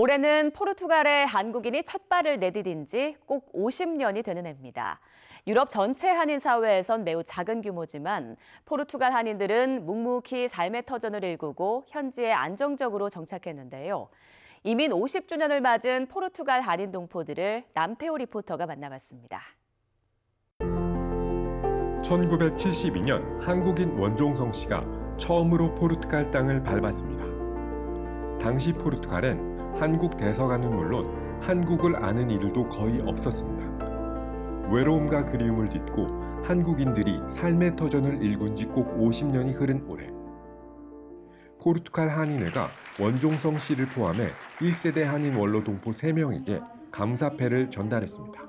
올해는 포르투갈에 한국인이 첫 발을 내디딘 지 꼭 50년이 되는 해입니다. 유럽 전체 한인 사회에선 매우 작은 규모지만 포르투갈 한인들은 묵묵히 삶의 터전을 일구고 현지에 안정적으로 정착했는데요. 이민 50주년을 맞은 포르투갈 한인 동포들을 남태호 리포터가 만나봤습니다. 1972년 한국인 원종성 씨가 처음으로 포르투갈 땅을 밟았습니다. 당시 포르투갈엔 한국 대사관은 물론 한국을 아는 이들도 거의 없었습니다. 외로움과 그리움을 딛고 한국인들이 삶의 터전을 일군 지 꼭 50년이 흐른 올해. 포르투갈 한인회가 원종성 씨를 포함해 1세대 한인 원로 동포 3명에게 감사패를 전달했습니다.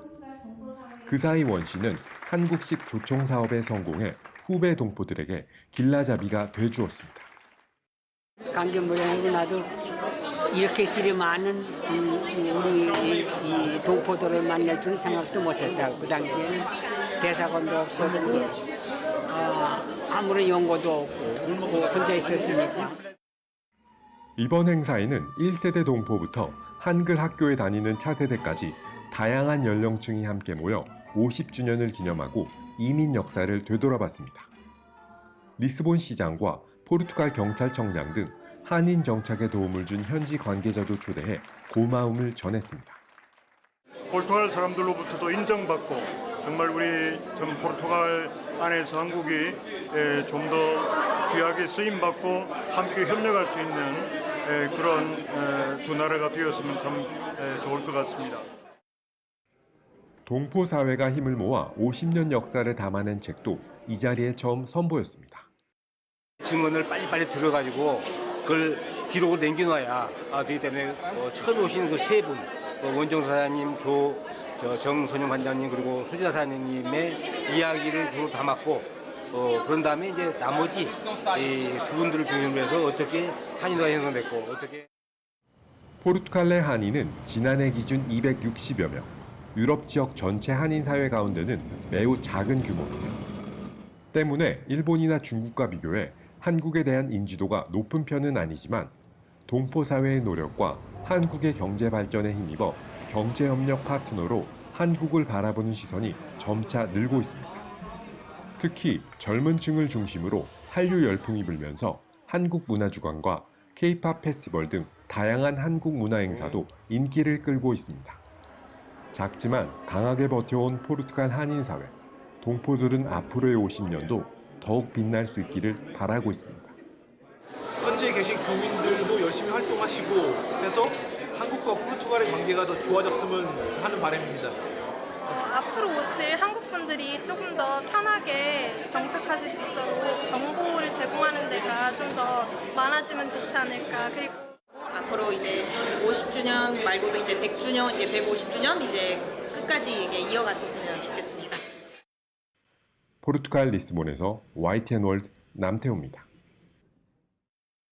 그 사이 원 씨는 한국식 조총 사업에 성공해 후배 동포들에게 길라잡이가 돼주었습니다. 강경무를 하고 나도 이렇게 실이 많은 음, 우리 동포들을 만날 줄 생각도 못했다. 그 당시에는 대사관도 없었고 아, 아무런 연고도 없고 뭐 혼자 있었으니까. 이번 행사에는 1세대 동포부터 한글 학교에 다니는 차세대까지 다양한 연령층이 함께 모여 50주년을 기념하고 이민 역사를 되돌아봤습니다. 리스본 시장과 포르투갈 경찰청장 등 한인 정착에 도움을 준 현지 관계자도 초대해 고마움을 전했습니다. 포르투갈 사람들로부터도 인정받고 정말 우리 전 포르투갈 안에서 한국이 좀 더 귀하게 쓰임 받고 함께 협력할 수 있는 에, 그런 에, 두 나라가 되었으면 참 에, 좋을 것 같습니다. 동포 사회가 힘을 모아 50년 역사를 담아낸 책도 이 자리에 처음 선보였습니다. 증언을 빨리빨리 들어가지고 그걸 기록을 남겨놔야 아, 되기 때문에 어, 처음 오신 그 세 분, 어, 원정 사장님, 조, 저, 정선영 관장님 그리고 수지사 사장님의 이야기를 주로 담았고 어, 그런 다음에 이제 나머지 이 두 분들을 중심으로 해서 어떻게 한인화 형성됐고 어떻게 포르투갈 내 한인은 지난해 기준 260여 명, 유럽 지역 전체 한인 사회 가운데는 매우 작은 규모입니다. 때문에 일본이나 중국과 비교해 한국에 대한 인지도가 높은 편은 아니지만 동포 사회의 노력과 한국의 경제 발전에 힘입어 경제 협력 파트너로 한국을 바라보는 시선이 점차 늘고 있습니다. 특히 젊은 층을 중심으로 한류 열풍이 불면서 한국 문화 주관과 K-팝 페스티벌 등 다양한 한국 문화 행사도 인기를 끌고 있습니다. 작지만 강하게 버텨온 포르투갈 한인 사회. 동포들은 앞으로의 50년도 더욱 빛날 수 있기를 바라고 있습니다. 현재 계신 교민들도 열심히 활동하시고 해서 한국과 포르투갈의 관계가 더 좋아졌으면 하는 바람입니다. 어, 앞으로 오실 한국 분들이 조금 더 편하게 정착하실 수 있도록 정보를 제공하는 데가 좀 더 많아지면 좋지 않을까. 그리고 앞으로 이제 50주년 말고도 이제 100주년, 이제 150주년 이제 끝까지 이게 이어갔었으면 좋겠습니다. 포르투갈 리스본에서 YTN 월드 남태호입니다.